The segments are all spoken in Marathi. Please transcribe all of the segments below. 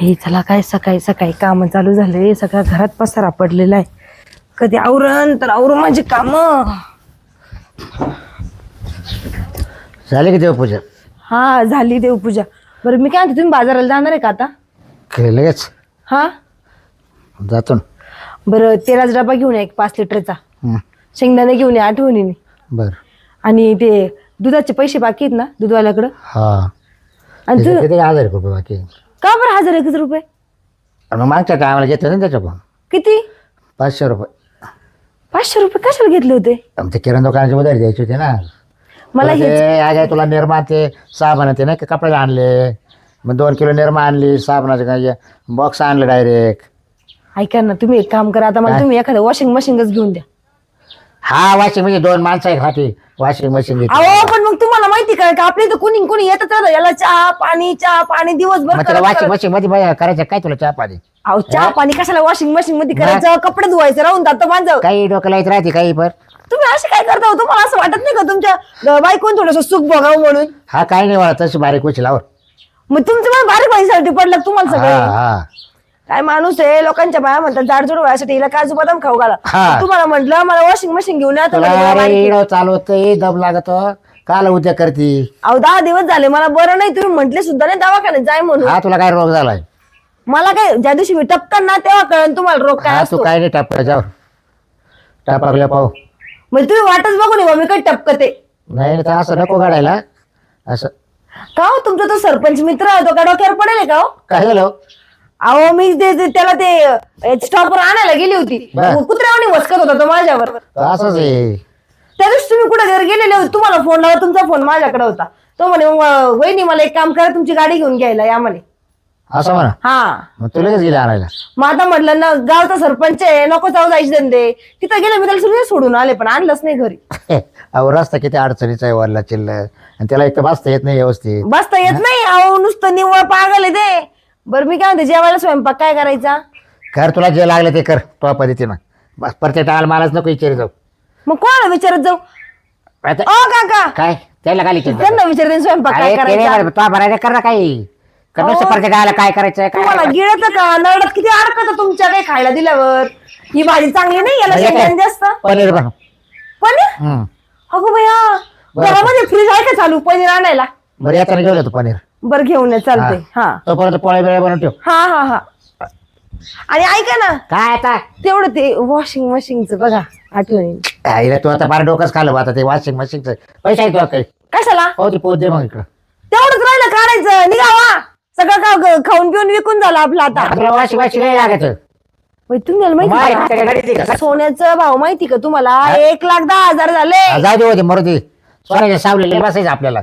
हे चला काय सकाळी सकाळी काम चालू झाले सगळ्या घरात पसारा पडलेला आहे. कधी आवरण तर आवरून माझी काम. झाली की देवपूजा? हा झाली देवपूजा. बरं मी काय म्हणते तुम्ही बाजाराला जाणार आहे का आता? काय लगेच. हा? जातो ना. बरं तेलाचा डबा घेऊन या एक पाच लिटरचा. हं, शेंगदाणे घेऊन या आठवणीने. बरं. आणि ते दुधाचे पैसे बाकी आहेत ना दूधवाल्याकडं? हा. आणि किती तू किती हजार रुपये बाकी? का बरं हजार एकच रुपये? आणि मग मागच्या टायमाला घेतलं ना त्याच्याकडून. किती? पाचशे रुपये. पाचशे रुपये कशाला घेतले होते? आमचे किराणा दुकानाचे उधारी द्यायचे होते ना. मला हे ते तुला निर्मा ते साबण ते नाही का कपडे आणले. मग दोन किलो निर्मा आणली साबणाचे काय बॉक्स आणलं डायरेक्ट ऐका ना तुम्ही एक काम करा आता मला? तुम्ही एखादं वॉशिंग मशीनच घेऊन द्या. हा वॉशिंग म्हणजे दोन माणसं आहे खाती. वॉशिंग मशीन घेतली अहो पण मग तुम्हाला माहिती काय का? आपल्या इथं कोणी कोणी येतच राहतं. याला चहा पाणी चहा पाणी दिवसभर मग करत- त्याला वॉशिंग करत. मशीन मध्ये बाया करायचं काय तुला चहा पाणी? अहो चहा पाणी कशाला वॉशिंग मशीन मध्ये करायचं? कपडे धुवायचं राहून जातं माझं काही डोक्याला येत राहते काही पण. तुम्ही असे काय करता हो? तुम्हाला असं वाटत नाही का तुमच्या बायकोन थोडस सुख बघावं म्हणून? हा काही नाही वाटत तशी बारीक लावर मग तुमचं मला बारीक व्हायसाठी पडलं तुम्हाला हा सगळं? हा. काय माणूस आहे? लोकांच्या बाया म्हणतात जाडजूड व्हायसाठी हिला काजू बदाम खाऊ घाला. हा. तुम्हाला म्हटलं मला वॉशिंग मशीन घेऊन या तर तुला म्हणे मला अरे बारीक- इडो चालवत दम लागत. काल उद्या करती. अहो दहा दिवस झाले मला बरं नाही तुम्ही म्हटले सुद्धा नाही दवाखान्यात जाय म्हणून. हा तुला काय रोग झालाय? मला काय ज्या दिवशी मी टपकन ना तेव्हा कळण तुम्हाला रोग काय हा असतो. तू काय नाही टापका जाऊ टापाकल्या पाहू. म्हणजे तुम्ही वाटच बघू नये मी काय टपकते. नाही नाही तर असं नको काढायला असं. का हो तुमचा तो सरपंच मित्र आहे तो का डोक्यावर पडेल का हो? काय झालं अहो मी ते ते- त्याला ते स्टॉपवर आणायला गेली होती. बर. कुत्र्यावानी वसकत होता तो माझ्यावर. असंच आहे. त्या दिवशी तुम्ही कुठे घरी गेलेले होते तुम्हाला फोन लावा तुमचा फोन माझ्याकडे होता. तो म्हणे "व- वहिनी मला एक काम करा तुमची गाडी घेऊन घ्यायला या म्हणे. असं म्हणा. हा. मग तू लगेच गेले आणायला. मग आता म्हटलं ना गावचा सरपंच आहे नको जाऊ जायचे धंदे. तिथं गेले मी त्याला सगळे सोडून आले पण आणलंच नाही घरी. अहो रस्ता किती अडचणीचा आहे वरला चिल्ल आणि त्याला एक तर बसता येत नाही व्यवस्थित. बसता येत नाही अहो नुसतं निव्वळ पागल आहे ते. बरं मी काय म्हणते जेवायला स्वयंपाक काय करायचा? कर तुला जे लागलं ते कर तो पद्धतीनं. बस प्रत्येक टाळाला मलाच नको विचारी जाऊ. मग कोणाला विचारत जाऊ? आता अ काका! काय? त्याला चिंता त्यांना विचारते स्वयंपाक काय करायचा? तो भरायला कर ना काही. कर नुसतं प्रत्येक टाळाला काय करायचं तुम्हाला काय गिळत का? नरडात किती अडकत तुमच्या काही खायला दिल्यावर? ही भाजी चांगली नाही याला म्हणजे काय? शेंगदाणे जास्त? पनीर बनव. पनीर? हम्म. अगो भैया बरं. घरामध्ये फ्रीज आहे का चालू पनीर आणायला? बरं घेऊन येतो पनीर. बरं घेऊन ये, चालतंय. हा. तोपर्यंत पोळ्या बिळ्या बनवून ठेव. हा हा हा. आणि ऐका ना काय आता? तेवढं ते वॉशिंग मशीनचं बघा आठवणी आईला तू आता फार डोकंच खाल्लं बा आता ते वॉशिंग मशीनचं पैसे आहे तुला काही कशाला? हो ते पोच दे मग इकडं. तेवढंच राहिलं काढायचं निघावा. सगळं का खाऊन पिऊन विकून झालं आपलं आता. वॉशिंग मशीन नाही लागायचं. बाई, तुम्हाला आहे का? सोन्याचं भाव माहिती का तुम्हाला? एक लाख दहा हजार झाले. जाऊ दे होते सोन्याच्या सावलेले बसायचं आपल्याला.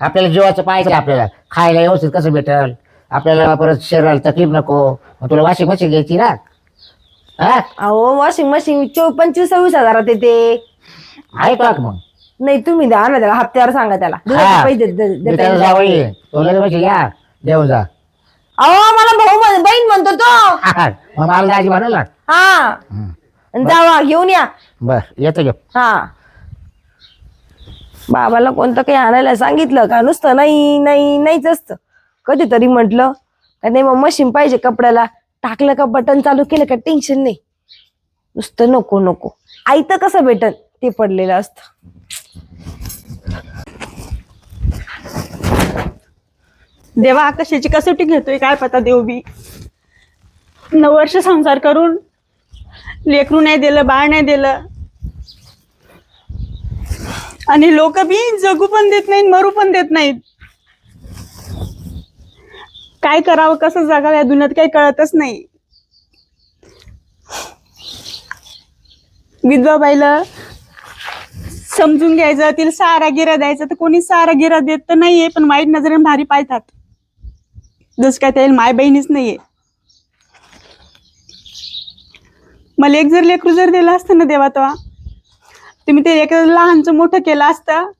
आपल्याला जीवाचं पाहायचं आपल्याला? खायला व्यवस्थित कसं भेटल? आपल्याला परत शरीराला तकलीफ नको. मग तुला वॉशिंग मशीन घ्यायची ना. हा? अहो वॉशिंग मशीन चो पंचवीस सव्वीस हजारात येते. आहे का मग? नाही तुम्ही द्या ना त्याला हप्त्यावर सांगा त्याला. दुधाचे हा. पैसे दे- दे- मी देता त्याला येईल. जावई आहे. तो लगेच म्हणजे या देऊन जा. अहो मला भाऊ म्हण- बहीण म्हणतो तो. मग मला दाजी म्हणाल ना हा. आणि जावा घेऊन या. बर येतो घेऊ हा. बाबाला कोणतं काही आणायला सांगितलं का? नुसतं नाही नाही नाहीच असतं. कधीतरी म्हटलं का नाही मग मशीन पाहिजे कपड्याला. टाकलं का बटन चालू केलं का टेन्शन नाही. नुसतं नको नको. आईतं कसं भेटन? ते पडलेलं असतं. देवा आकाशाची कसोटी घेतोय? काय पता देव बी. नऊ वर्ष संसार करून लेकरू नाही दिलं बाळ नाही दिलं. आणि लोक बी जगू पण देत नाहीत मरू पण देत नाहीत. काय करावं कसं जगावं या दुनियात काही कळतच नाही. विधवा बाईला समजून घ्यायचं तिला सारा गिरा द्यायचा तर कोणी सारा गिरा देत तर नाहीये पण वाईट नजरेने भारी पाहतात. जसं काय त्याला माय बहिणीच नाहीये. मला एक जर लेकरू जर दिला असतं ना देवा तेव्हा तुम्ही ते एक लहानचं मोठं केलं असतं.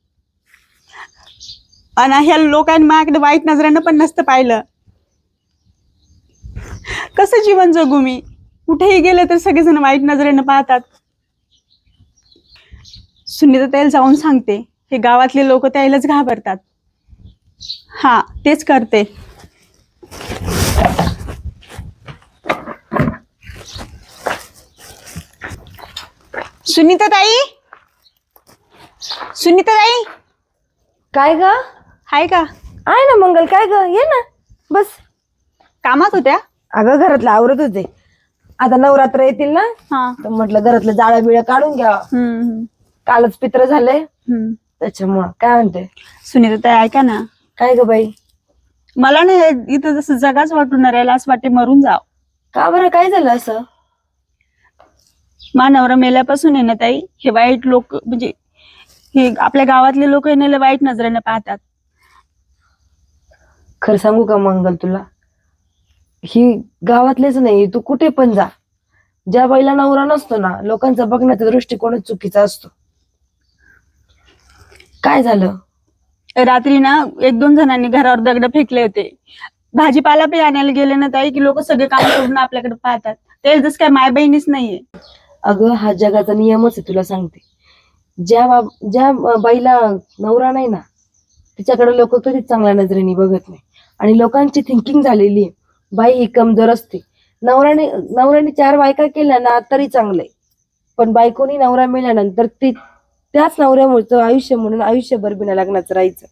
आणि ह्या लोकांनी माझ्याकडे वाईट नजरेनं पण नसतं पाहिलं. कसं जीवन जगू मी? कुठेही गेले तर सगळेजण वाईट नजरेनं पाहतात. सुनीता त्याला जाऊन सांगते. हे गावातले लोक त्यालाच घाबरतात. हा तेच करते. सुनीता ताई? सुनीता ताई काय ग? हाय का? आहे ना मंगल काय ग? ये ना बस. कामात होत्या? अगं घरातलं आवरत होते. आता नवरात्र येतील ना हा. तर म्हटलं घरातलं जाळं बिळं काढून घ्या हम्म, हम्म, कालच पित्र झाले हम्म. त्याच्यामुळं काय म्हणते सुनीता ताई ऐका ना. काय ग बाई? मला ना इथं जसं जगाच वाटून राहिला असं वाटते मरून जाव. का बरं? काय झालं असं? मानवरा मेल्यापासून आहे ना ताई हे वाईट लोक म्हणजे हे आपल्या गावातले लोक येण्याला वाईट नजरेने पाहतात. खरं सांगू का मंगल तुला? ही गावातलेच नाही तू कुठे पण जा. ज्या बाईला नवरा नसतो ना लोकांचा बघण्याचा दृष्टिकोनच चुकीचा असतो. काय झालं? रात्री ना एक दोन जणांनी घरावर दगड फेकले होते. भाजीपाला बी आणायला गेले ना ताई की लोक सगळे काम करून आपल्याकडे पाहतात. ते जसं काय माय बहिणीच नाहीये. अगं हा जगाचा नियमच आहे तुला सांगते. ज्या बाब ज्या बाईला नवरा नाही ना तिच्याकडे लोक कधीच चांगल्या नजरेने बघत नाही. आणि लोकांची थिंकिंग झालेली आहे. बाई ही कमजोर असते. नवऱ्याने नवऱ्याने चार बायका केल्या ना तरी चांगलंय. पण बायकोनी नवरा मिळाल्यानंतर ती त्याच नवऱ्यामुळे आयुष्य म्हणून आयुष्यभर बिना लग्नाचं राहायचं.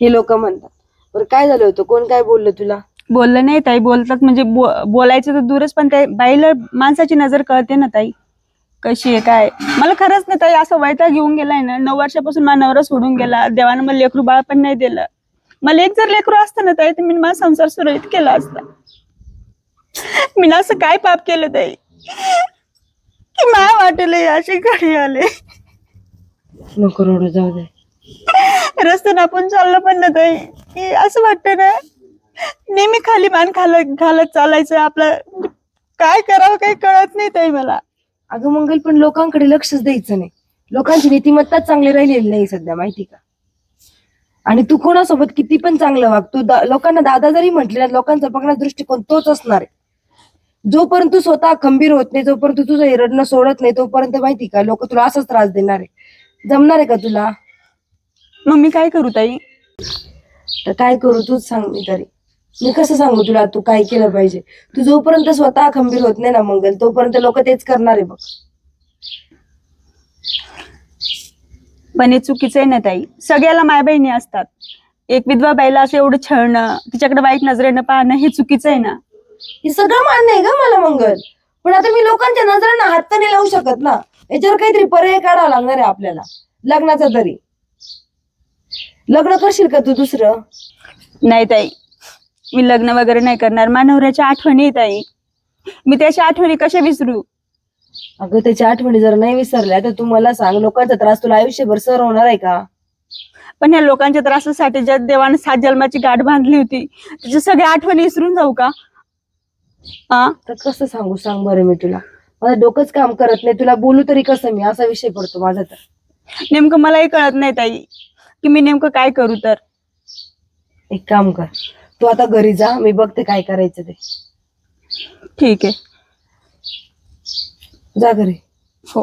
हे लोक म्हणतात. बरं काय झालं होतं? कोण काय बोललं तुला? बोललं नाही ताई बोलतात म्हणजे बो- बोलायचं तर दूरच पण त्या बाईला माणसाची नजर कळते ना ताई. कशी आहे काय? मला खरंच नाही ताई असं वैताग घेऊन गेलाय ना. नऊ वर्षापासून माझा नवरा सोडून गेला. देवानं मला लेकरू बाळ पण नाही दिलं. मला एक जर लेकरू असतं ना ताई तर मी माझा संसार सुरळीत केला असता. मी ना असं काय पाप केलं ताई? की मला वाटेल अशी घडी आले. नको रोड जाऊ दे. रस्त्यानं आपण चाललो पण ना ताई. की असं वाटतं ना नेहमी खाली मान घालत घालत चालायचं आपलं. काय करावं काही कळत नाही ताई मला. अगं मंगल पण लोकांकडे लक्षच द्यायचं नाही. लोकांची नीतिमत्ताच चांगली राहिलेली नाही सध्या माहिती का? आणि तू कोणासोबत किती पण चांगलं वाग तू दा- लोकांना दादा जरी म्हटले ना लोकांचा बघण्याचा दृष्टिकोन तोच असणार आहे. जोपर्यंत तू स्वतः खंबीर होत नाही जोपर्यंत तू तुझं रडणं सोडत नाही तोपर्यंत माहिती का लोक तुला असाच त्रास देणार आहे. जमणार आहे का तुला? मग मी काय करू ताई? तर काय करू तूच सांग मी तरी. मी कसं सांगू तुला? तू काय केलं पाहिजे? तू जोपर्यंत स्वतः खंबीर होत नाही ना मंगल तोपर्यंत लोक तेच करणार आहे बघ. पण हे चुकीचं आहे ना ताई. सगळ्याला माय बहिणी असतात. एक विधवा बाईला असं एवढं छळणं तिच्याकडे वाईट नजरेनं पाहणं हे चुकीचं आहे ना? हे सगळं मान्य आहे का मला मंगल. पण आता मी लोकांच्या नजरांना हात तर नाही लावू शकत ना. याच्यावर काहीतरी पर्याय काढावा लागणार आहे आपल्याला. लग्नाचा तरी. लग्न करशील का तू दुसरं? नाही ताई. मी लग्न वगैरे नाही करणार. मानवऱ्याच्या आठवणी आहे ताई मी त्याच्या आठवणी कशा विसरू? अगं त्याच्या आठवणी जर नाही विसरल्या तर तू मला सांग लोकांचा त्रास तुला आयुष्यभर सर होणार आहे का? पण ह्या लोकांच्या त्रासासाठी ज्या देवाने सात जन्माची गाठ बांधली होती त्याच्या सगळ्या आठवणी विसरून जाऊ का? हा तर कसं सांगू? सांग बरं मी तुला. माझं डोकंच काम करत नाही. तुला बोलू तरी कसं मी? असा विषय पडतो माझा तर. नेमकं मलाही कळत नाही ताई की मी नेमकं काय करू तर? एक काम कर. तू आता घरी जा मी बघते काय करायचं ते. ठीक आहे. जा घरी. हो.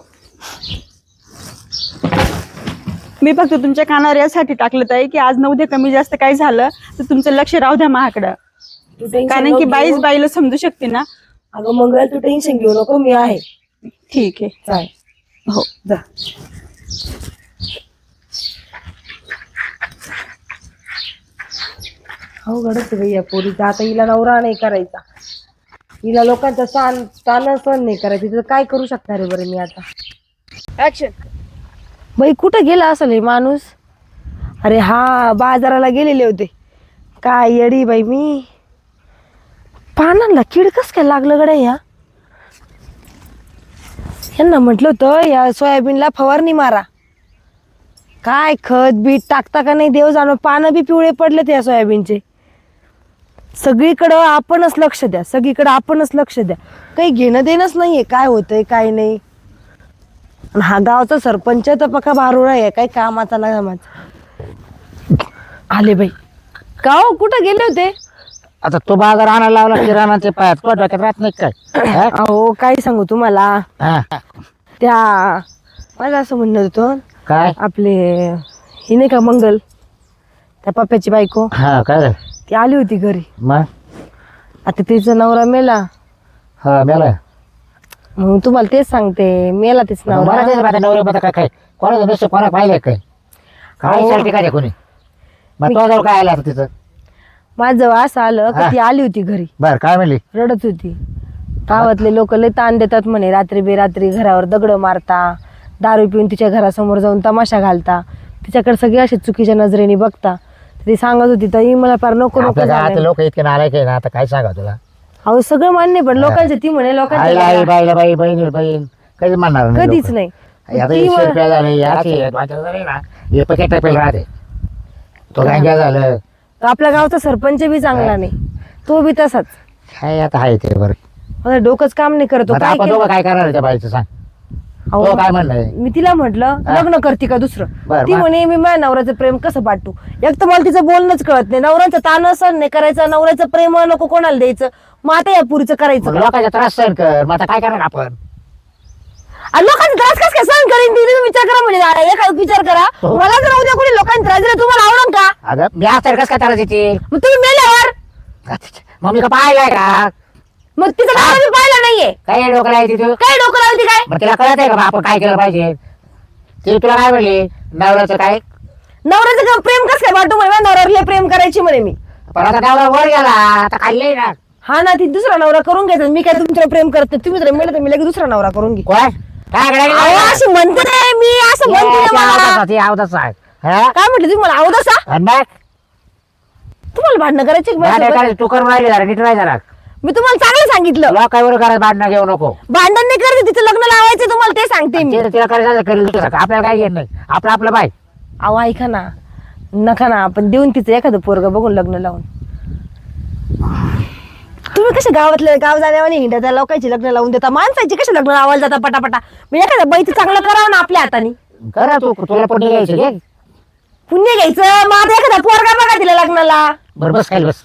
मी फक्त तुमच्या कानावर यासाठी टाकलं ताई की आज न उद्या कमी जास्त काय झालं तर तुमचं लक्ष राहू द्या माझ्याकडं. तू टेन्शन कारण की नको बाईच घेऊ. बाईला समजू शकते ना. अगं मंगळ तू टेन्शन घेऊ नको मी आहे. ठीक आहे. चालेल. हो. जा. हो घडत भैया पोरीचा. आता हिला नवरा नाही करायचा. हिला लोकांचा स्थान स्थान सहन नाही करायचं. तिथं काय करू शकणार आहे बरं मी आता? ऍक्शन बाई कुठं गेला असेल हे माणूस? अरे हा बाजाराला गेलेले होते. काय येडी बाई मी? पानांना किड कस काय लागलं गड्या या? यांना म्हटलं होतं या सोयाबीनला फवारणी मारा. काय खत बीट टाकता का नाही देव जाणो पानं बी पिवळे पडले त्या सोयाबीनचे. सगळीकडं आपणच लक्ष द्या सगळीकडं आपणच लक्ष द्या. काही घेणं देणंच नाहीये काय होतंय काय नाही. आणि हा गावचा सरपंच तर पक्का भारुळा आहे काय कामाचा ना कामाचा आले बाई. का हो कुठं गेले होते? आता तो बाजार आणायला लावला किराणाचे पायात तो डोक्यात राहत नाही काय? हा? अहो काय सांगू तुम्हाला. त्या माझं असं म्हणणं होतं काय? आपले ही नाही का मंगल? त्या पप्प्याची बायको. हा काय? ती आली होती घरी. मग? आता तिचा नवरा मेला. हा मेला मग तुम्हाला तेच सांगते मेला तीच मला नवरा. माझ्या बद्दल काय काय? कोणाचं नसतं कोणा पाहिलंय काय? काय. चालते काय कोणी? मग तो जवळ काय आला आता तिथं? माझं असं आलं हा. की ती आली होती घरी. बर काय म्हणली? रडत होती. गावातले लोक लय ताण देतात म्हणे रात्री बेरात्री घरावर दगड मारता दारू पिऊन तिच्या घरासमोर जाऊन तमाशा घालता तिच्याकडे सगळे असे चुकीच्या नजरेने बघता. ती सांगत होती ताई मला फार नको नको आपल्या गावातले झालंय. लोक इतके नालायक आहे ना आता काय सांगा तुला? अहो सगळं मान्य पण लोकांचे ती म्हणे आईला आई लोकांच्या बाईला बाई बहीण बहीण. कधीच म्हणणार नाही कधीच लोकं. नाही. आता ती एकशे म्हण- रुपया झाले याचे आहेत, माझ्या झाले ना हे पकेट टापेल राहते. तो गांग्या झालं. आपल्या गावचा सरपंच बी चांगला नाही. तो बी तसाच. काय आता आहे ते बरं. डोकंच काम नाही करतो आता काय आपण केलं? दोघं काय करणार आहे त्या बाईचं सांग. अहो, तो काय म्हणणं आहे मी तिला म्हटलं हा. लग्न करते का दुसरं? बरं, ती मग? म्हणे मी माझ्या नवऱ्याचं प्रेम कसं पाठवू? एक तर मला तिचं बोलणंच कळत नाही. नवऱ्याचं ताण सण नाही करायचं नवऱ्याचं प्रेम नको कोणाला द्यायचं. मग आता या पुरीचं करायचं मग का? लोकांचा त्रास सहन कर. मग आता काय करणार आपण? आणि लोकांचा त्रास कसं काय सहन करीन? ती तुम्ही विचार करा म्हणजे एखादा विचार करा. हो. मला जर उद्या कोणी लोकांचा त्रास दिला तुम्हाला आवडून का? अगं मी असं कसं काय त्रास येतील मग तुम्ही मेल्यावर? मग मी का पाहिलाय का मग तिचं नाव मी पाहिलं नाहीये. काय डोकं आहे तिथं काय डोकं लावती काय? मग तिला कळत आहे का बा आपण काय केलं पाहिजे? ते तुला काय म्हणली? नवऱ्याचं काय? नवऱ्याचं का प्रेम कसं काय वाटू म्हणे माझ्या नवऱ्याला प्रेम करायची म्हणे मी. पण आता नवरा वर गेला आता खाल्ले ना. हा ना ती दुसरा नवरा करून घ्यायचा. मी काय तुमच्यावर प्रेम करत नाही. तुम्ही जर मेलं तर मी लगेच दुसरा नवरा करून घे काय अहो, अशी म्हणते नाही मी असं म्हणते मला. ते हा? काय म्हटलं तुम्ही मला? आवडसा आणि मग? तुम्हाला भांडणं करायची का माझ्यासोबत? करायचं, तू करून राहिली जरा नीट राही जरा. मी तुम्हाला चांगलं सांगितलं. लोकांवर करायचं भांडणं घेऊ नको. भांडण नाही करते तिचं लग्न लावायचं तुम्हाला ते सांगते मी. तिला तिला करायचं करेल दुसरं? आपल्याला काय घेत नाही. आपलं आपलं बाय. अहो ऐका ना. नका ना आपण देऊन तिचं एखादं पोरग बघून लग्न लावून. तुम्ही कसे गावातले गाव जाण्यावानी हिंडा त्या लोकांची लग्न लावून देता. माणसाची कसे लग्न लावायला जाता पटापटा? मी एखाद्या बाईचं चांगलं करावं ना आपल्या हाताने. करा तू तुला पण निघायचं घे. पुण्य घ्यायचं? आता एखादा पोरगा बघा तिला लग्नाला. बरं बस खाली बस.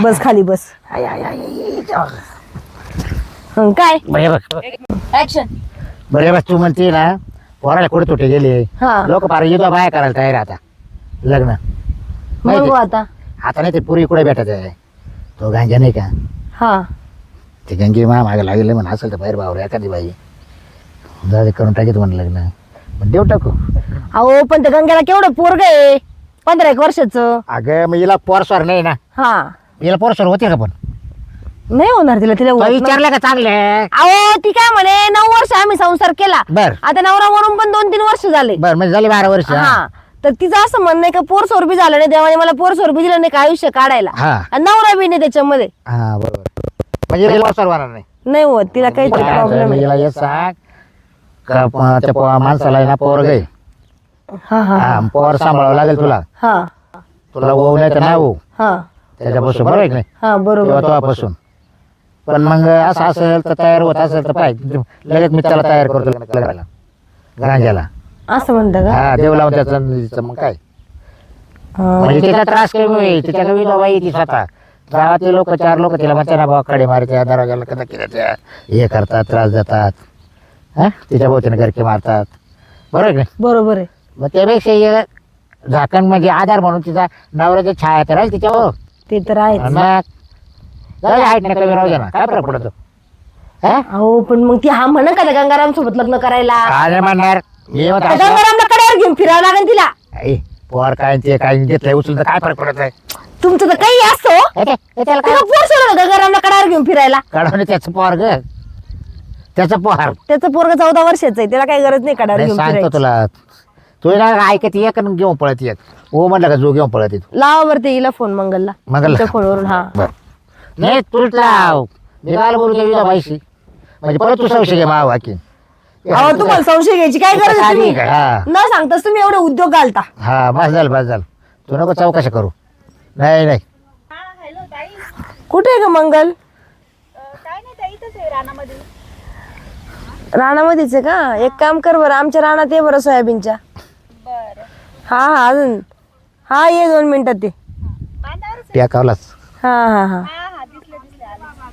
बस खाली बस. आय, आय, आय, आय, जाऊ. हं, काय? बरं हे बघ ऍक्शन बरं हे बघ तू म्हणते ना पोराला कुठे तुटे गेले? हा. लोक फार युद्ध बाया करायला तयार आता. लग्न. माहिती? आता. आता नाही ते पुरी कुठे भेटत आहे? तो गांजा नाही का? हा. ते गंगे मा मागे लागले म्हणून असेल तर बाहेर भावर एखादी बाई. जाऊ दे करून टाकीत म्हणून लग्न. मग देऊ टाकू. अहो पण त्या गंग्याला केवढं पोरग आहे? पंधरा एक वर्षाचं. अगं मग हिला पोरस्वर नाही ना? हा. हिला पोरस्वर होते का पण? नाही होणार तिला तिला तो होत नाही. विचारलं का चांगले अहो ती काय म्हणे नऊ वर्ष आम्ही संसार केला. बर. आता नवरा वरून पण दोन तीन वर्ष झाले. बर म्हणजे झाली बारा वर्ष हा. हा. तर तिचं असं म्हणणं आहे का पोर सोरबी झालं नाही देवाने मला पोर सोरबी दिलं नाही का आयुष्य काढायला. हा. आणि नवरा बी नाही त्याच्यामध्ये. हा बरोबर म्हणजे होणार नाही. नाही होत तिला काय प्रॉब्लेम झालं, आहे हिला हे सांग का प- त्या पो- माणसाला आहे ना पोर गे हा हा. हा पोर सांभाळावं लागेल तुला. हा. तुला होऊ नाही तर नाही होऊ हा. त्याच्यापासून बरोबर? आहे की नाही? हा बरोबर. तेव्हा तेव्हापासून पण मग असं असेल तर तयार होत असेल तर पाहिजे लगेच मी त्याला तयार करतो लग्नाला गांजाला असं म्हणतं का? हा देव लावून त्याचं तिचं मग काय? हा. म्हणजे तिचा त्रास कमी होईल. तिच्या कमी बाई ती स्वतः. गावातले लोक चार लोक तिला म्हणते ना बाबा कडे मारते दरवाजाला कदा केल्या हे करतात त्रास देतात. हा? तिच्या भोवतीने गरके मारतात. बरोबर आहे की नाही? बरोबर आहे. मग त्यापेक्षा हे झाकण म्हणजे आधार म्हणून तिचा नवऱ्याच्या छाया तर राहील तिच्यावर. ते तर आहेच. आणि मग? जाऊ दे, हाईट ना कमी राहू दे ना. काय फरक पडतो? हा? अहो पण मग ती हा म्हणा का गंगाराम सोबत लग्न करायला? काय नाही म्हणणार? मी होत त्या असं- गंगारामला कड्यावर घेऊन फिरावं लागेल तिला. आई, पोर काय ते काय घेतलंय उचलून तर काय फरक पडत आहे? तुमचं तर काही असतो काय? तिला पोर सोडलं गंगारामला कड्यावर घेऊन फिरायला? काढून त्याचं पोर ग. त्याचं पोहार त्याचं पोरग चौदा वर्षाचं आहे त्याला काही गरज नाही कड्यावर नाही घेऊन सांगतो फिरायची. तुला. तू ना ऐकत एक आणि घेऊन पळत एक ओ म्हणलं का जो घेऊन पळत येतो लावा बरं ते हिला फोन मंगलला. मंगलला? तुमच्या फोनवरून हा. बर. नाही तूच लाव. मी काय बोलू त्या बाईशी म्हणजे परत तू संशय घे मावा की. अहो तुम्हाला संशय घ्यायची काय गरज आहे तुम्ही? हा. न सांगताच तुम्ही एवढे उद्योग घालता. हा बस झालं बस झालं. तू नको चौकशी करू. नाही नाही. हॅलो ताई. कुठे आहे का मंगल? काय नाही ताई इथंच आहे रानामध्ये. रानामध्येच आहे का? एक काम कर बरं आमच्या रानात ये बरं सोयाबीनच्या. बरं. हा हा अजून. हा ये दोन मिनिटात ते. टेकावलाच हा हा हा.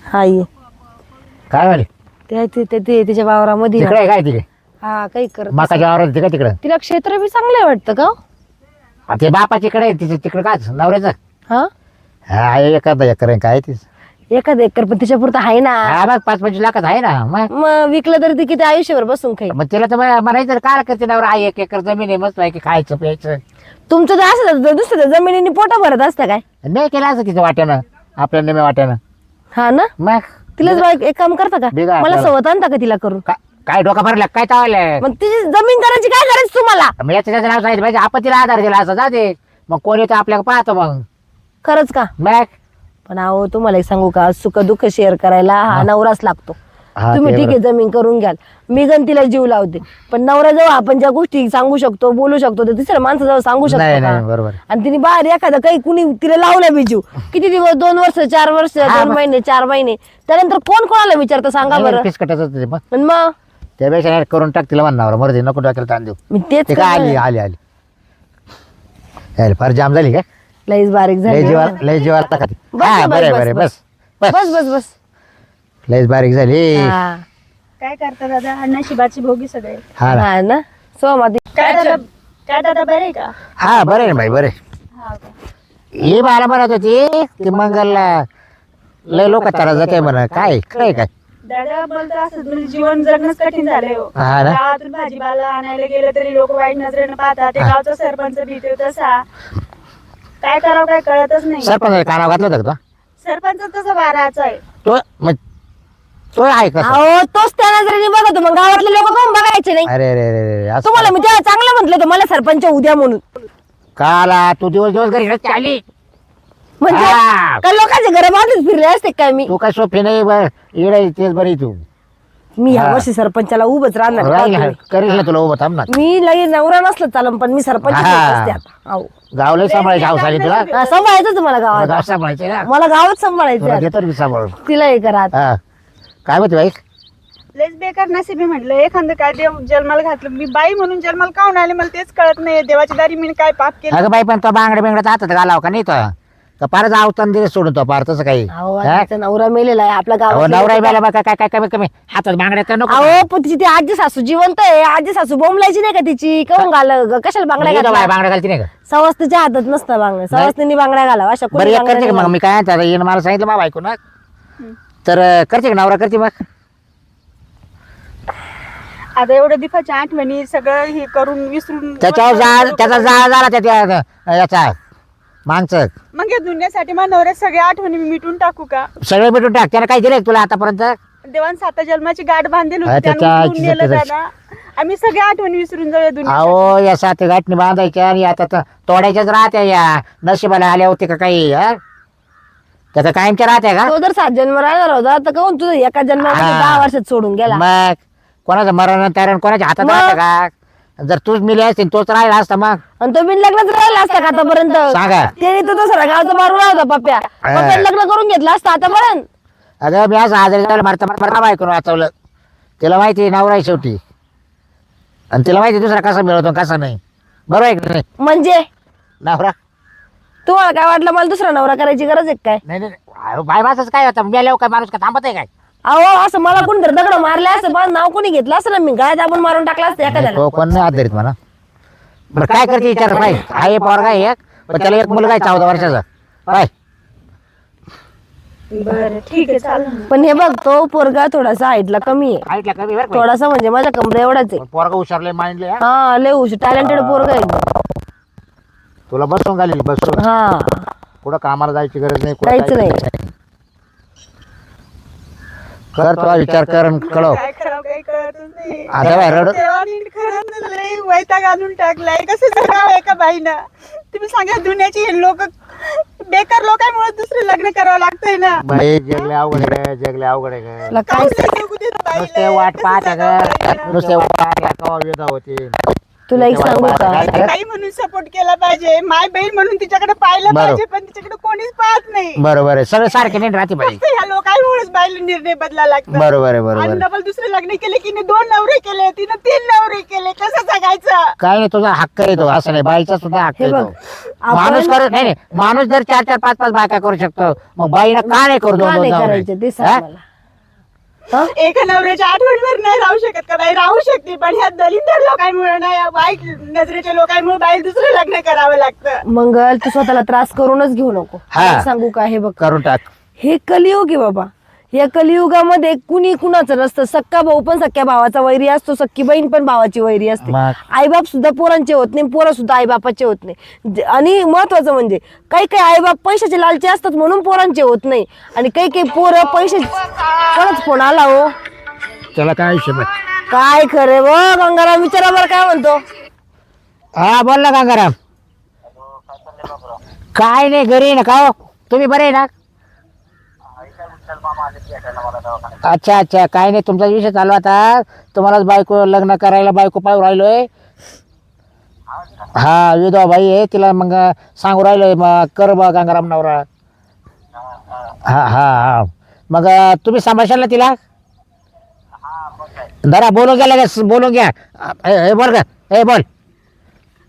हा ये. काय म्हणे ते ते- ते ते तिच्या वावरामध्ये तिकडे आहे काय तिकडे? हा काही करत मकाच्या वावरात तिकडे तिकडे? तिला क्षेत्र बी चांगलं आहे वाटतं का हो? ते बापाच्याकडे आहे तिचे तिकडे काय नवऱ्याचं. हा? हा एखादा एकर आहे, काय तीच? एखाद एकर पण तिच्या पुरतं आहे ना. हा मग पाच पंचवीस लाखात आहे ना. मग? मग विकलं तरी ती किती आयुष्यभर बसून खाईल. मग तिला तर म्हणायचं काय करते नवरा? आहे एक एकर जमीन आहे मस्त आहे की खायचं प्यायचं. तुमचं तर असं दुसरं जमिनीने पोटा भरत असतं काय? नाही केलं असं तिचं वाट्यानं आपल्या नेम्या वाट्यानं. हा ना? मग? तिलाच एक काम करता का? मला आपल्याला. सवत आणता का तिला करून? का- काय डोका भरला काय चावलं मग तिची जमीन करायची काय करायचं तुम्हाला? मग याचं त्याचं नाव सांगितलं पाहिजे आपण तिला आधार दिला असं जाते मग कोण येतं आपल्याला पाहतो मग. खरंच का? मग? पण अहो तुम्हाला एक सांगू का? सुख दुःख शेअर करायला हा नवराच लागतो. हा, तुम्ही ते ठीक आहे. जमीन करून घ्याल. मी गण तिला जीव लावते. पण नवऱ्याजवळ आपण ज्या गोष्टी सांगू शकतो बोलू शकतो ते तिसऱ्या माणसाजवळ सांगू नाही शकतो नाही का? बरोबर. आणि तिने बाहेर एखादं काही कुणी तिला लावलं बी जीव. किती दिवस दोन वर्ष चार वर्ष दोन. महिने चार महिने. त्यानंतर कोण कोणाला विचारतं सांगा बरं? फिसकटच होतं ते मग. पण मग? त्यापेक्षा नाही करून टाक तिला म्हणणार मरू नको टाकेल ताण देऊ. मी तेच ते काय आली. आली आली. यायला फार जाम झाली काय? लईच बारीक लय झाली. जीवा लय जीवाला का ती? बस, हा बस, बरे बस, बरे बस. बस बस. बस बस लयच बारीक झाली. हा. काय करता दादा? नशिबाची भोगी सगळे. हा ना. हा ना. सोमाती काय दादा काय दादा बरे का? हा बरे ना बाई बरे. हा का? ही मला म्हणत होती ती मंगलला. लय लोक त्याला जाते म्हणा. काय काय काय? दादा बोलतो असं म्हणजे जीवन जगणंच कठीण झालंय हो. हा ना? गावातून भाजीपाला आणायला गेलं तरी लोक वाईट नजरेनं पाहतात. ते गावचा सरपंच भीतो तसा. काय करावं काय कळतच नाही. सरपंच कानावर घातलं होतं का सरपंच तसा बाराचा आहे. तो मग तो आहे का अहो तोच त्या नजरेने बघतो. मग गावातले लोक कोण बघायचे नाही. अरे अरे अरे अरे असं तुम्हाला मी तेव्हा चांगलं म्हटलं होतं मला सरपंच उद्या म्हणून. काला तू दिवस दिवस घरी आली. म्हणजे हा. का लोकांच्या घराबाहेरच फिरले असते काय मी? तू काय सोपी नाही बर तेच बरी तू. मी ह्या हा. वर्षी सरपंचाला उभच राहणार राहील का ना, तुम्ही? करील ना तुला उभं थांब ना. मी लगे नवरा नसलं चालम पण मी सरपंच हा. असते आता. अहो. गावला सांभाळायचं हाऊस आली तुला. हा, सांभाळायचं तुम्हाला गाव गावात. सांभाळायचे ना. मला गावात तुला सांभाळायचं देतो ना मी सांभाळून. तिला हे करा हा. काय म्हणते बाई? लयच बेकार नसीबी म्हटलं. एखादं काय देव जन्माला घातलं. मी बाई म्हणून जन्माला काऊन आले? मला तेच कळत नाही देवाची दारी मी काय पाप केलं? अगं बाई पण तो बांगडे बिंगड्यात हातात घालाव का नाही तो? का फारच आवतान दिले सोडून तो फार तसं काही? अहो हा? नवरा मेलेला आहे आपल्या अहो, गावात नवरा मेला बघा काय काय कमी कमी. हातात बांगड्या तर नको? अहो पण तिची ती आजी सासू जिवंत आहे. आजी सासू बोंबलायची नाही का तिची? काऊन घाल कशाला बांगड्या बाई घातल्या बांगड्या घालते नाही का? सवस्तीच्या हातात नसतं बांगड्या सवस्तीने बांगड्या घालावा अशा बरं कोणी एक बांगड्या करते का मग? मी काय आता येणं मला सांगितलं मा बायको ना तर अं, करते का नवरा करते मग? आता एवढं दिफाच्या आठवणी सगळं हे करून विसरून त्याच्यावर जाळ त्याचा जाळ झाला त्या त्या- याचा. मागचं मग या दुनियासाठी मला नवऱ्या सगळ्या आठवणी मी मिटून टाकू का? सगळे भेटून टाक. त्यानं काय दिलं तुला आतापर्यंत? देवान साता जन्माची गाठ बांधेल हा, होती त्यानं त्याच्या उचलून आईची नेलं सत्य दादा आम्ही सगळ्या आठवणी विसरून जाऊया दुनिया अहो या सात गाठणी बांधायच्या आणि आता तर तोडायच्याच राहत्या या. नशिबाला आल्या होते का काही हा? त्याचं कायमच्या राहत्या का? तो जर सात जन्म राहणार होता तर काऊन तुझं एका जन्मामध्ये हा. दहा वर्षात सोडून गेला? मग कोणाचं मरण तरण कोणाच्या हातात मग? राहतं का? जर तूच मिली असतील तोच राहिला असता मग? आणि तो बिन लग्नच राहिला असता का आतापर्यंत? सांगा. त्याने तो दुसरा गावचा मारून होता पप्प्या. लग्न करून घेतलं असतं आतापर्यंत. अगं मी असं आजारी झालं मरता मरता बायकून वाचवलं. तिला माहिती आहे नवरा आहे शेवटी. आणि तिला माहिती आहे दुसरा कसा मिळवतो आणि कसा नाही. बरोबर आहे की नाही? म्हणजे? नवरा. तुम्हाला काय वाटलं? मला दुसरा नवरा करायची गरज आहे काय? नाही नाही अहो, बाय माणसाचं काय होतं मेल्यावर काय माणूस का थांबत आहे काय? अहो असं मला कोणी तर दगड मारले असं माझं नाव कोणी घेतलं असं ना? मी गायत आपण मारून टाकला असतं एखाद्याला. तो कोण नाही आधारित म्हणा बरं काय करते विचार पाय. हा एक पोरगा आहे एक पण त्याला एक मुलगा आहे चौदा वर्षाचा. पाय. बरं ठीक आहे चालेल ना. पण हे बघ तो पोरगा थोडासा हाईटला कमी आहे. ऐकलं कमी बरं का? थोडासा म्हणजे माझ्या कमरे एवढाच आहे. पण पोरगा हुशारले माइंडले हा? लय हुश टॅलेंटेड पोरगा आहे. एकदम. तुला बसून घालेल बसून. हा. कुठं कामाला जायची गरज नाही कुठं काहीच जायचं नाही. कर तुला विचार कर आणि कळव. काय करावं काही कळतच नाही. आता रड खरंच लय वैताग आणून टाकलाय. कसं जगावं एका बाईनं? तुम्ही सांगा दुनियाची हे लोक बेकार लोकांमुळे दुसरे लग्न करावं लागतंय ना. बाई जगले अवघड आहे जगले अवघड आहे तुला काय कसं जगू देत बाईला? नुसते वाट कसं पाहत जगावं बाईला? नुसते वाट कवा वेदा होते तुला एक सांगू का? काही म्हणून सपोर्ट केला पाहिजे माय बहीण म्हणून तिच्याकडे पाहिलं बरोबर. पाहिजे पण तिच्याकडे कोणीच पाहत नाही बरोबर आहे सगळे सारखे नाही राहते बाई फक्त ह्या लोकांमुळेच बाईला निर्णय बदला लागतात बरोबर आहे बरोबर आणि आहे. डबल दुसरे लग्न केले की नाही दोन नवरे केले तिनं तीन नवरे केले कसं जगायचं काय नाही तुझा हक्क आहे तो असं नाही बाईचा सुद्धा हक्क हे आहे बघ तो. माणूस आपण करू नाही नाही माणूस जर चार चार पाच पाच बायका करू शकतो मग बाईनं का नाही करू का दोन नाही दोन करायचं ते? सांग? मला? एका नवऱ्याच्या आठवणीवर नाही राहू शकत का बाई? राहू शकते पण ह्या दलिंदर लोकांमुळे ना या वाईट नजरेच्या लोकांमुळे बाई दुसरं लग्न करावं लागतं. मंगल तू स्वतःला त्रास करूनच घेऊ नको. हा. सांगू का? हे बघ. करून टाक. हे कलियुग आहे बाबा. या कलियुगामध्ये कुणी कुणाचं नसतं. सक्का भाऊ पण सख्या भावाचा वैरी असतो सक्की बहीण पण भावाची वैरी असते. मग? आईबाप सुद्धा पोरांचे होत नाही पोरं सुद्धा आईबापाचे होत नाही. ज- आणि महत्वाचं म्हणजे काही काही आईबाप पैशाचे लालचे असतात म्हणून पोरांचे होत नाही. आणि काही काही पोरं पैसे कोणाच फोन आला हो? त्याला काय हिशोब काय खरे व गंगाराम विचारा बरं काय म्हणतो. हा बोल ना गंगाराम. काय नाही घरी आहे ना का हो? तुम्ही बरे आहे ना? अच्छा अच्छा. काय नाही तुमचा विषय चालू आता. तुम्हालाच बायको लग्न करायला बायको पाहू राहिलोय. हा विधवा बाई आहे तिला मग सांगू राहिलोय मग कर बा गंगाराम नवरा. हा हा हा. मग तुम्ही सांभाळशाल ना तिला? जरा बोलून घ्या लगेच बोलून घ्या. ए, ए, बोल का ए बोल.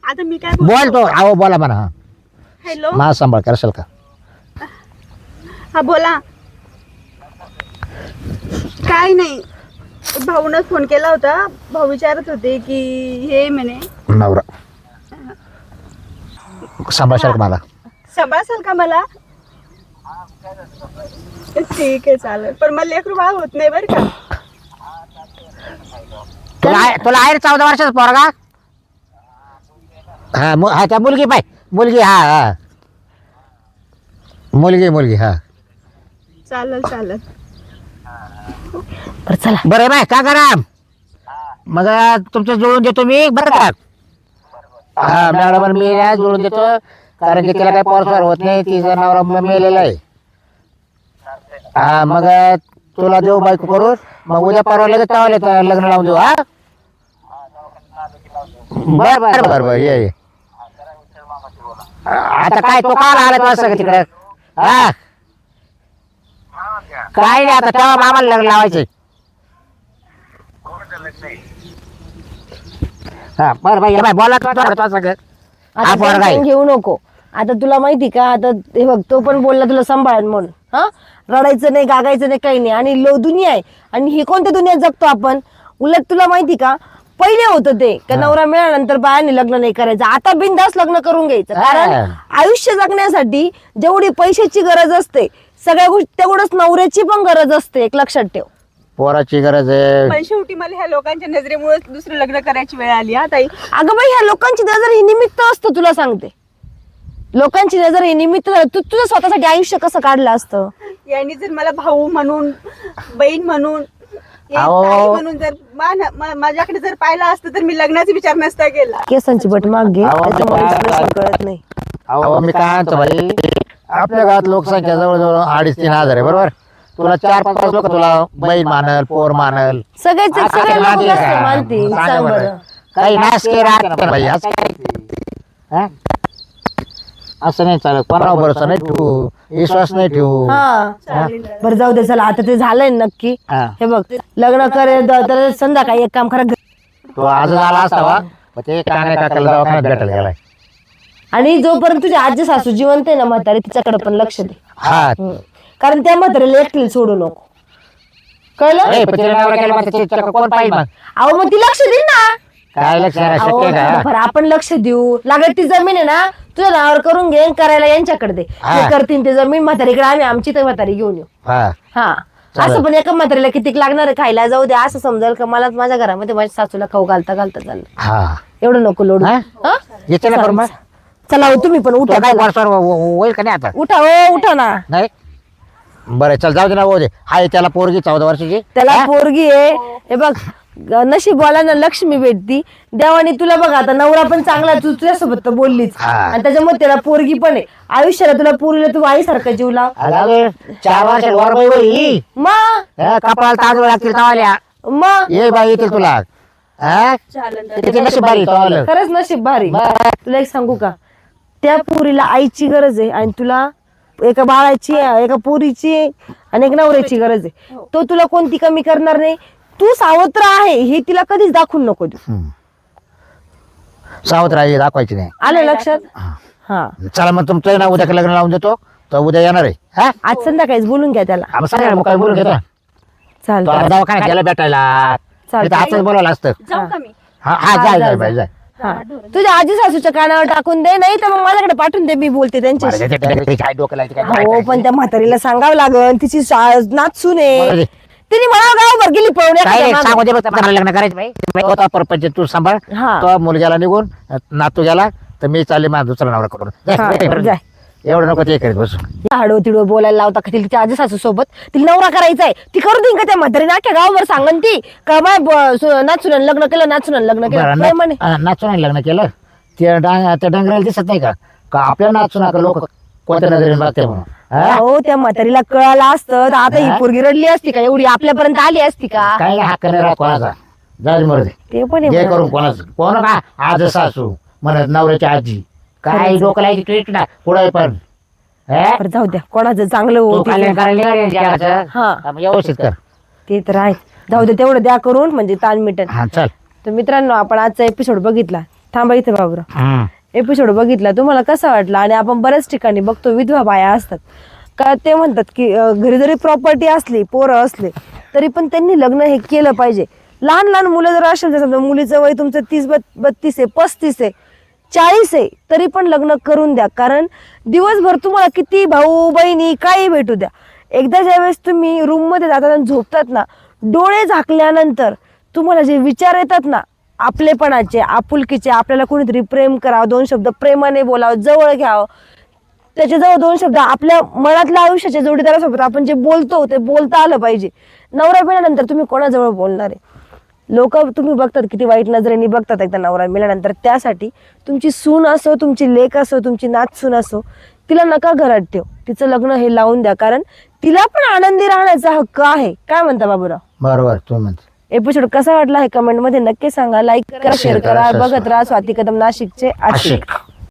आता मी काय बोल? तो अहो बोला म्हणा. हा हॅलो. मा सांभाळ करशाल का? हा बोला. काय नाही. भाऊनच फोन केला होता. भाऊ विचारत होते की हे म्हणे. नवरा. सांभाळशाल का मला? सांभाळसाल का मला? ठीक आहे चालेल. पण मला लेकरू बाळ होत नाही बरं का. तुला आहे तुला आहे रे चौदा वर्षाचा पोरगा? हा मु- हा त्या मुलगी पाय. मुलगी हा हा. मुलगी मुलगी हा. चालेल चालेल. बरं चला. बरं बाय का करा मग तुमचं जुळून देतो मी बरं का? हा मॅडम मी नाही जुळून देतो कारण की तिला काही पोरसवार होत नाही तिचा नवरा मेलेला आहे. हा मग तुला देऊ बायको करून मग उद्या परवा लगेच चावले लग्न लावून देऊ हा? बर बर बर बर ये ये. आता काय तो काल आला तो असं तिकडे? हा? काय नाही आता तेव्हा मामाला लग्न लावायचे. हा बरं बाई बाय बोला तो तो सगळं हा आता पोरगा आहे tension घेऊ नको. आता तुला माहिती का आता हे बघ तो पण बोलला तुला सांभाळ म्हणून. हा? रडायचं नाही गागायचं नाही काही नाही. आणि लो दुनिया आहे. आणि ही कोणत्या दुनियात जगतो आपण? उलट तुला माहिती का पहिले होतं ते का नवरा मिळाल्यानंतर बायाने लग्न नाही करायचं. आता बिनधास्त लग्न करून घ्यायचं. कारण हा. आयुष्य जगण्यासाठी जेवढी पैशाची गरज असते सगळ्या गोष्टी तेवढंच नवऱ्याची पण गरज असते एक लक्षात ठेव. पोराची गरज आहे. पण शेवटी मला ह्या लोकांच्या नजरेमुळे दुसरं लग्न करायची वेळ आली हा ताई. अगं बाई ह्या लोकांची नजर ही निमित्त असतं तुला सांगते. लोकांची नजर ही निमित्त तू तुझं स्वतःसाठी आयुष्य कसं काढलं असतं? यांनी जर मला भाऊ म्हणून बहीण म्हणून एक अहो. ताई म्हणून जर मा- माझ्याकडे जर पाहिलं असतं तर मी लग्नाचा विचार नसता केला. केसांची बट माग घे त्याच्यामुळे काय- कळत नाही. अहो मी काय म्हणतो भाई आपल्या गावात लोकसंख्या जवळजवळ अडीच तीन हजार आहे बरोबर? तुला चार पाच लोक तुला बहीण मानल पोर मानल. सगळेच आता सगळे ते लोक मानतील कसं का? मानतील सांगा सांग बरं. बरं. काही नाश के राहत भाई असं काय हा? असं नाही चालत. कोणावर भरोसा नाही ठेवू. विश्वास नाही ठेवू. हा. बरं जाऊ दे चला आता ते झालंय नक्की. हा. हे बघ लग्न करे तर संध्याकाळी एक काम करा तो आज झाला असावा पण ते काकाला दवाखान्यात भेटायला गेलाय. आणि जोपर्यंत तुझी आजी सासू जिवंत आहे ना म्हातारी तिच्याकडे पण लक्ष दे. हा. हम्म. कारण त्या म्हातारीला एकटीला सोडू नको. कळलं? ए, पण तिला नवरा केला मग तिच्याकडे कोण पाहिजे मग? अहो मग ती लक्ष दे ना. काय अहो, शक्य का? आपण लक्ष देऊ. लागत ती जमीन आहे ना तुझ्या नावावर करून घे करायला यांच्याकडे दे. हा. ते करतील ते जमीन म्हातारीकडे आम्ही आमची तर म्हातारी घेऊन येऊ. हा. हा. असं पण एका म्हातारीला किती लागणार आहे? खायला जाऊ दे. असं समजाल का? मला माझ्या घरामध्ये माझ्या सासूला खाऊ घालता घालता चाललं. हा. एवढं नको लोड. हा? येते ना करून मग चला हो, तुम्ही पण उठा काय. वर्षावर होईल का नाही आता? उठा हो उठा ना. नाही? बरं चल जाऊ दे ना भाऊ दे हाय त्याला पोरगी चौदा वर्षाची. त्याला हा? पोरगी आहे. हे बघ नशीबवाला ना लक्ष्मी भेटती. देवाने तुला बघ आता नवरा पण चांगला तू तुझ्यासोबत तर बोललीच. हा. आणि त्याच्यामुळे त्याला पोरगी पण आहे. आयुष्याला तुला पोरीला तू आईसारखा जीव लाव. चार वर्षात वर बाई. होई मग कपाळ तांदूळ लागतील तावाल्या मग ये बाई येतील तुला. हा? किती नशीब. खरंच नशीब भारी. तुला एक सांगू का? त्या पोरीला आईची गरज आहे आणि तुला एका बाळाची एका पोरीची आणि एक नवऱ्याची गरज आहे. तो तुला कोणती कमी करणार नाही. तू सावत्र आहे हे तिला कधीच दाखवून नको देऊ. राहायची दाखवायची नाही. आलं लक्षात? हा. चला मग तुमचं ना उद्या लग्न लावून देतो. तर उद्या येणार आहे. हा? आज संध्याकाळीच बोलून घ्या त्याला. काय बोलून घेतो. तो चालतं आता दवाखान्यात गेला भेटायला. बोलावलं असतं जाऊ का मी? हा हा हा, जाय जाय जाय हा तुझ्या आजी सासूच्या कानावर टाकून दे नाही तर मग माझ्याकडे पाठवून दे मी बोलते त्यांच्याशी बरं, ते- ते- ते काय डोकं लावायचं, काय काय हो? पण त्या म्हातारीला सांगावं लागल तिची आहे दे. तिने मला गावभर गेली पळून काय एखाद्या मागं. सांगू दे बघ, मला लग्न करायचं बाई तो आता परपंच तू सांभाळ हा. तो मुलग्याला निघून नातू गेला तर मी चालले माझा दुसरा नवरा करून हा, जाय. एवढं नको ते करीत बसू. हाडो तिडो बोलायला लावता का तिला तिच्या आजी सासू सोबत तिला नवरा करायचा आहे ती करू देईन का त्या म्हातारी नाट्य गावभर सांगन ती? का बाय नाचून लग्न केलं नाचून लग्न केलं? हा, नाचून लग्न केलं? ते डांग त्या डंगराला दिसत नाही का? का आपल्या नाचून नका लोक कोणत्या नजरेने बघते म्हणून? हा? हो त्या म्हातारीला कळालं असतं तर आता ही पोरगी रडली असती का? एवढी आपल्यापर्यंत आली असती का? काय हक्क नाही कोणाचा. जाऊ मरू दे. ते पण हे करून कोणाचं कोण का आज सासू म्हणत नवऱ्याची आजी. काय डोकं लायची ट्रीट ना पुढे पण. हा? बरं, जाऊ द्या. कोणाचं चांगलं तू हो कल्याण करायला निघाली ना जगाचं. हा. हा, मग व्यवस्थित कर. ते तर आहे. जाऊ दे तेवढं द्या करून म्हणजे ताण मिटन. हा चल. तर मित्रांनो आपण आजचा एपिसोड बघितला. थांबा इथे बाबूराव हम्म. एपिसोड बघितला. तुम्हाला कसा वाटला? आणि आपण बऱ्याच ठिकाणी बघतो विधवा बाया असतात. का ते म्हणतात की अं, घरी जरी प्रॉपर्टी असली पोरं असले तरी पण त्यांनी लग्न हे केलं पाहिजे. लहान लहान मुलं जर असेल जसं मुलीचं वय तुमचं तीस बत बत्तीस आहे पस्तीस आहे चाळीस आहे तरी पण लग्न करून द्या. कारण दिवसभर तुम्हाला किती भाऊ बहिणी काही भेटू द्या. एकदा ज्यावेळेस तुम्ही रूममध्ये जातात आणि झोपतात ना डोळे झाकल्यानंतर तुम्हाला जे विचार येतात ना आपलेपणाचे आपुलकीचे आपल्याला कोणीतरी प्रेम करावं दोन शब्द प्रेमाने बोलावं जवळ घ्यावं त्याच्याजवळ दोन शब्द आपल्या मनातल्या आयुष्याच्या जोडीदारासोबत आपण जे बोलतो ते बोलता आलं पाहिजे. नवरा पिण्यानंतर तुम्ही कोणाजवळ बोलणार आहे? लोक तुम्ही बघतात किती वाईट नजरेने बघतात एकदा नवरा मिळाल्यानंतर त्यासाठी तुमची सून असो तुमची लेक असो तुमची नात सून असो तिला नका घरात ठेव. तिचं लग्न हे लावून द्या कारण तिला पण आनंदी राहण्याचा हक्क आहे. काय म्हणता बाबूराव? बरोबर म्हणते एपिसोड कसा वाटला हे कमेंटमध्ये नक्की सांगा. लाईक करा शेअर करा. बघत राहा स्वाती कदम नाशिकचे आशिक.